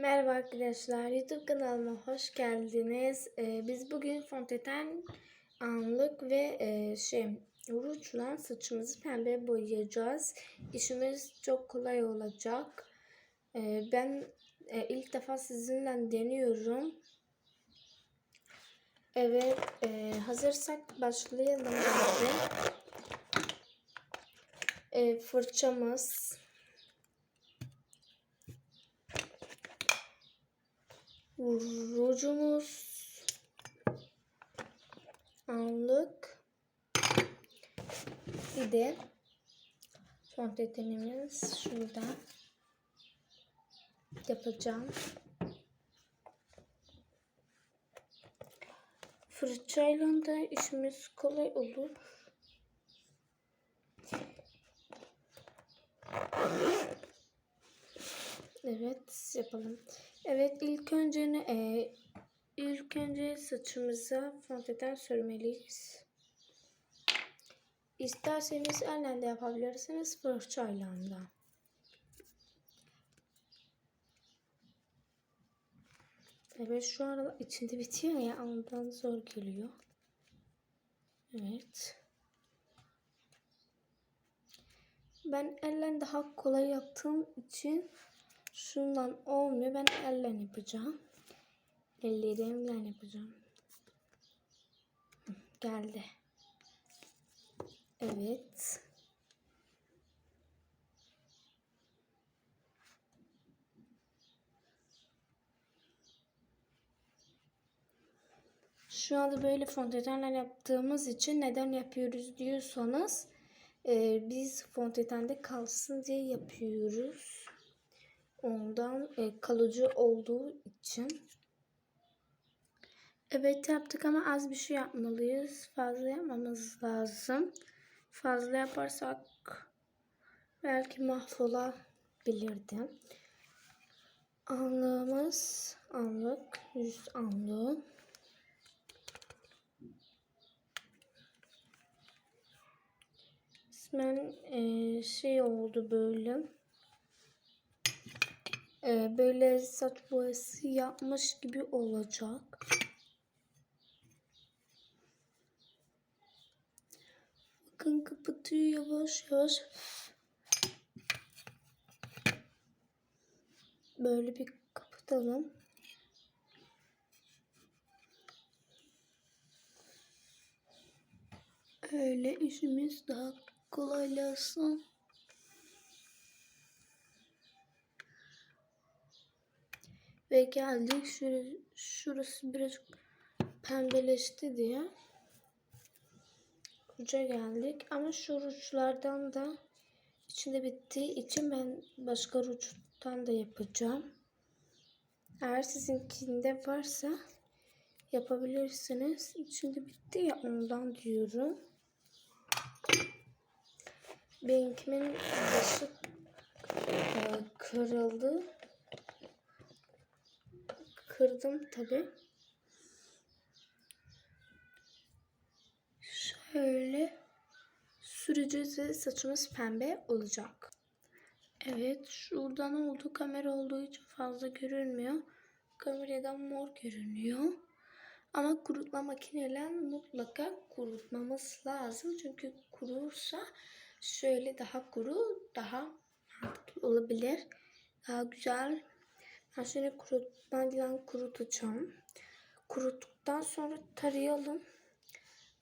Merhaba arkadaşlar, YouTube kanalıma hoş geldiniz. Ee, biz bugün fondöten, anlık ve e, şey rujla saçımızı pembe boyayacağız. İşimiz çok kolay olacak. Ee, ben e, ilk defa sizinle deniyorum. Evet, e, hazırsak başlayalım. Hadi. E, fırçamız. Rujumuz anlık bir de fondötenimiz şurada yapacağım. Fırçayla da işimiz kolay olur Evet yapalım. Evet ilk önce e, ilk önce saçımıza fondöten sürmeliyiz. İsterseniz elle de yapabilirsiniz fırçayla da. Evet şu arada içinde bitiyor ya ondan zor geliyor. Evet. Ben elle daha kolay yaptığım için şundan olmuyor. Ben elle yapacağım. Ellerimle yapacağım. Geldi. Evet. Şu anda böyle fondötenler yaptığımız için neden yapıyoruz diyorsanız e, biz fondötende kalsın diye yapıyoruz. Ondan e, kalıcı olduğu için. Evet yaptık ama az bir şey yapmalıyız. Fazla yapmamız lazım. Fazla yaparsak belki mahvolabilirdi. Anlığımız anlık, yüz anlığı. Resmen e, şey oldu böyle. E, böyle saç boyası yapmış gibi olacak. Bakın kapatıyor yavaş yavaş. Böyle bir kapatalım. Öyle işimiz daha kolaylaşsın. Ve geldik şurası, şurası birazcık pembeleşti diye. Uca geldik ama şu ruçlardan da içinde bittiği için ben başka ruçtan da yapacağım. Eğer sizinkinde varsa yapabilirsiniz. İçinde bitti ya ondan diyorum. Benimkimin başı e, kırıldı. Kırdım tabi. Şöyle süreceğiz ve saçımız pembe olacak. Evet şuradan oldu kamera olduğu için fazla görünmüyor. Kameradan mor görünüyor. Ama kurutma makineyle mutlaka kurutmamız lazım. Çünkü kurursa şöyle daha kuru, daha mantıklı olabilir. Daha güzel. Ben şöyle kurutmayla kurutacağım. Kuruttuktan sonra tarayalım.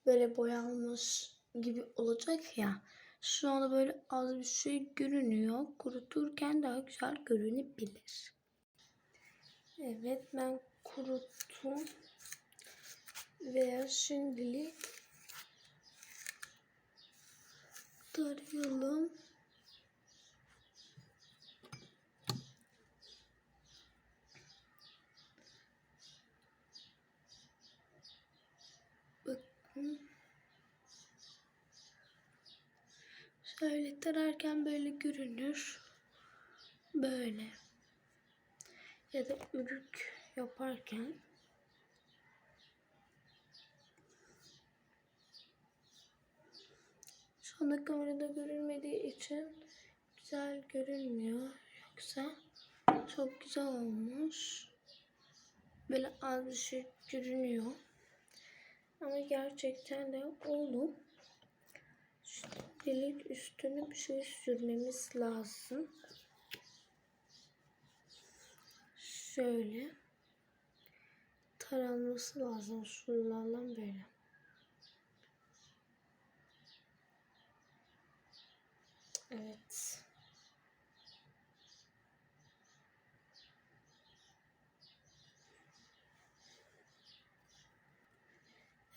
Böyle boyanmış gibi olacak ya. Şu anda böyle az bir şey görünüyor. Kuruturken daha güzel görünebilir. Evet ben kuruttum. Ve şimdilik tarayalım. Bakın. Şöyle tararken böyle görünür. Böyle. Ya da ürük yaparken Şu anda kamerada görünmediği için güzel görünmüyor. Yoksa Çok güzel olmuş. Böyle az bir şey görünüyor. Ama gerçekten de oldu. Şimdilik üstüne bir şey sürmemiz lazım. Şöyle taranması lazım şunlarla böyle. Evet.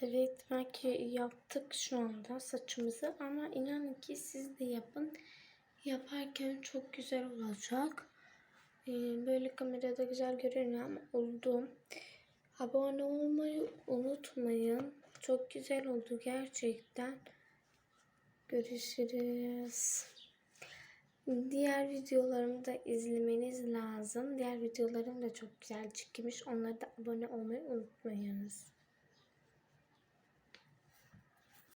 Evet belki yaptık şu anda saçımızı ama inanın ki siz de yapın. Yaparken çok güzel olacak. Ee, böyle kamerada güzel görünüyor ama oldu. Abone olmayı unutmayın. Çok güzel oldu gerçekten. Görüşürüz. Diğer videolarımı da izlemeniz lazım. Diğer videolarım da çok güzel çıkmış. Onlara da abone olmayı unutmayınız.